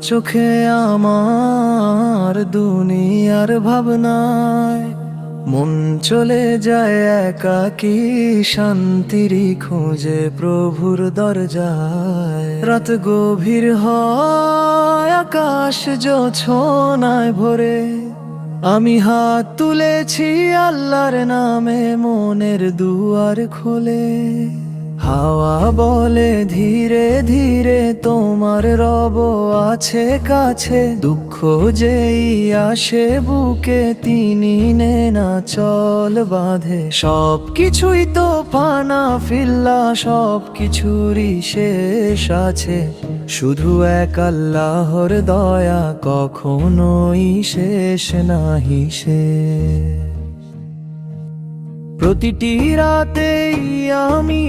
চোখে আমার দুনিয়ার ভাবনায় মন চলে যায় একাকি শান্তির খোঁজে প্রভুর দরজায়। রাত গভীর হয় আকাশ জোছনায় ভরে। আমি হাত তুলেছি আল্লাহর নামে মনের দুয়ার খুলে। হাওয়া বলে ধীরে ধীরে তোমার রব আছে কাছে। দুঃখ যেই আসে বুকে তিনি নে চল বাঁধে। সব কিছুই তো পানা ফিল্লা সব কিছুরই শেষ আছে। শুধু এক আল্লাহর দয়া কখনোই শেষ নাহি সে। প্রতিটি রাতেই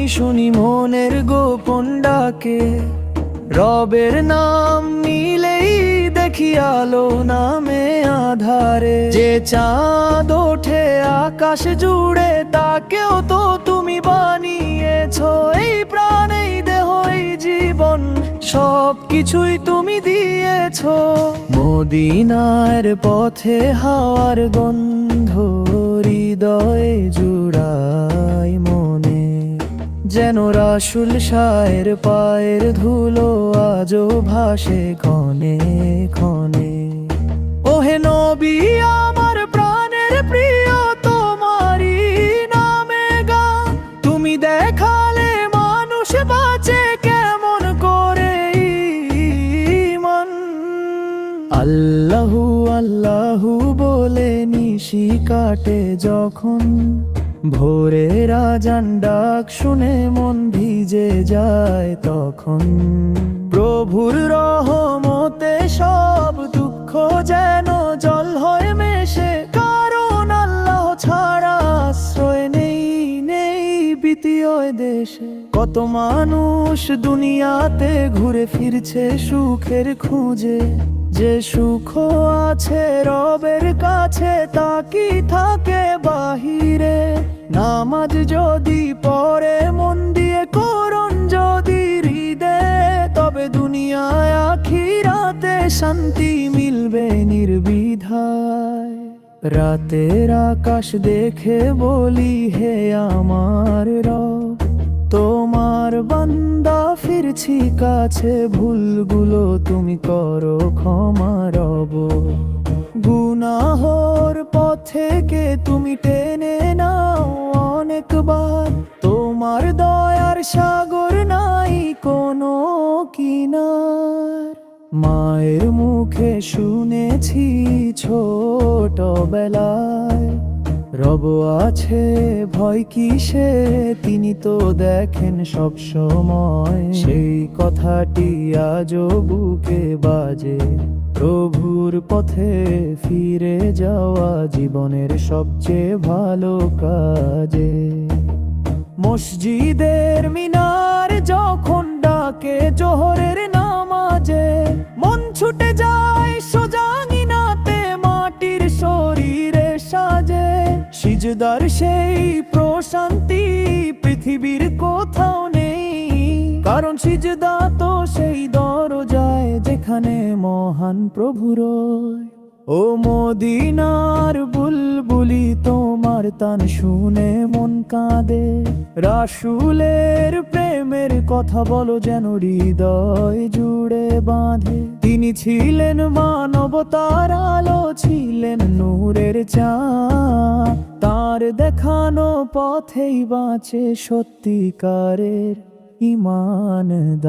শুনি মনের গোপন ডাকে। রবের নাম নিলেই দেখি আলো নামে আধারে। যে চাঁদ ওঠে আকাশ জুড়ে, তাকেও তো তুমি বানিয়েছ। এই প্রাণ এই দেহ এই জীবন সব কিছুই তুমি দিয়েছ। মদিনার পথে হাওয়ার গন্ধ, হৃদয়ে মনে যেন রাসুল শায়ের পায়ের ধুলো আজও ভাসে ক্ষণে ক্ষণে। ওহে নবী, আমার প্রাণের প্রিয় তোমারি নামে গান। তুমি দেখালে মানুষ বাঁচে কেমন করে মন আল্লাহু আল্লাহু বলে নিশি কাটে যখন ভোরে রাজান ডাক শুনে মন ভিজে যায় তখন। প্রভুর রহমতে সব দুঃখ যেন জল হয়ে মেশে, কারণ আল্লাহ ছাড়া আশ্রয় নেই নেই দ্বিতীয় দেশে। কত মানুষ দুনিয়াতে ঘুরে ফিরছে সুখের খুঁজে, যে সুখ আছে রবের কাছে, তা কি থাকে বাহিরে? নামাজ যদি পরে মন দিয়ে করণ যদি হৃদে তবে দুনিয়ায় আখিরাতে শান্তি মিলবে নির্বিধায়। রাতের আকাশ দেখে বলি, হে আমার রব, তোমার বান্দা, ফিরছি কাছে, ভুলগুলো তুমি করো ক্ষমা রব। গুনাহর পথ থেকে তুমি টেনে অনেকবার তোমার দয়ার সাগর নাই কোনো কিনার। মায়ের মুখে শুনেছি ছোটবেলায়। রব আছে, ভয় কিসে? তিনি তো দেখেন সব সময়। সেই কথাটি আজও বুকে বাজে। প্রভুর পথে ফিরে যাওয়া জীবনের সবচেয়ে ভালো কাজে। মসজিদের মিনার যখন ডাকে, জোহরের সিজদার সেই প্রশান্তি পৃথিবীর কোথাও নেই। কারণ সিজদা তো সেই দরজায় যেখানে মহান প্রভুর ও মদিনার বুলবুলি তোমার তান শুনে মন কাঁদে। রাসুলের প্রেমের কথা বলো যেন হৃদয় জুড়ে বাঁধে। তিনি ছিলেন মানবতার আলো ছিলেন নূরের চা তার দেখানো পথেই বাঁচে সত্যিকারের ইমানদার।